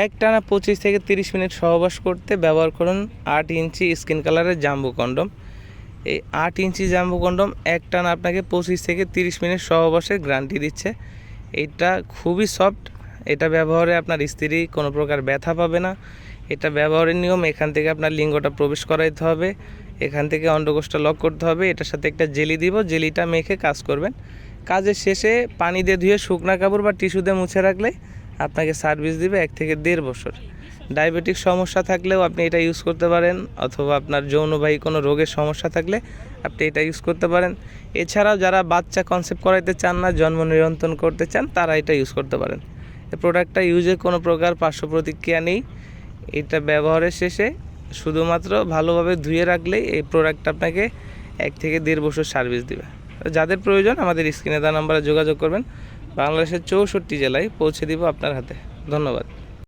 এক টানা পঁচিশ থেকে তিরিশ মিনিট সহবাস করতে ব্যবহার করুন আট ইঞ্চি স্কিন কালারের জাম্বু কন্ডম। এই আট ইঞ্চি জাম্বু কন্ডম এক টানা আপনাকে পঁচিশ থেকে তিরিশ মিনিট সহবাসের গ্যারান্টি দিচ্ছে। এটা খুবই সফট। এটা ব্যবহারে আপনার স্ত্রী কোনো প্রকার ব্যথা পাবে না। এটা ব্যবহারের নিয়ম, এখান থেকে আপনার লিঙ্গটা প্রবেশ করাইতে হবে। এখান থেকে অন্ডকোষটা লক করতে হবে। এটার সাথে একটা জেলি দিব। জেলিটা মেখে কাজ করবেন। কাজের শেষে পানি দিয়ে ধুয়ে শুকনা কাপড় বা টিস্যু দিয়ে মুছে রাখলে আপনাকে সার্ভিস দিবে এক থেকে দেড় বছর। ডায়াবেটিক সমস্যা থাকলেও আপনি এটা ইউজ করতে পারেন, অথবা আপনার যৌনবাহী কোনো রোগের সমস্যা থাকলে আপনি এটা ইউজ করতে পারেন। এছাড়াও যারা বাচ্চা কনসেপ্ট করাইতে চান না, জন্ম নিয়ন্ত্রণ করতে চান, তারা এটা ইউজ করতে পারেন। এই প্রোডাক্টটা ইউজে কোনো প্রকার পার্শ্ব প্রতিক্রিয়া নেই। এটা ব্যবহারের শেষে শুধুমাত্র ভালোভাবে ধুয়ে রাখলেই এই প্রোডাক্টটা আপনাকে এক থেকে দেড় বছর সার্ভিস দিবে। যাদের প্রয়োজন আমাদের স্ক্রিনে দেওয়া নাম্বারে যোগাযোগ করবেন। বাংলাদেশের চৌষট্টি জেলায় পৌঁছে দিব আপনার হাতে। ধন্যবাদ।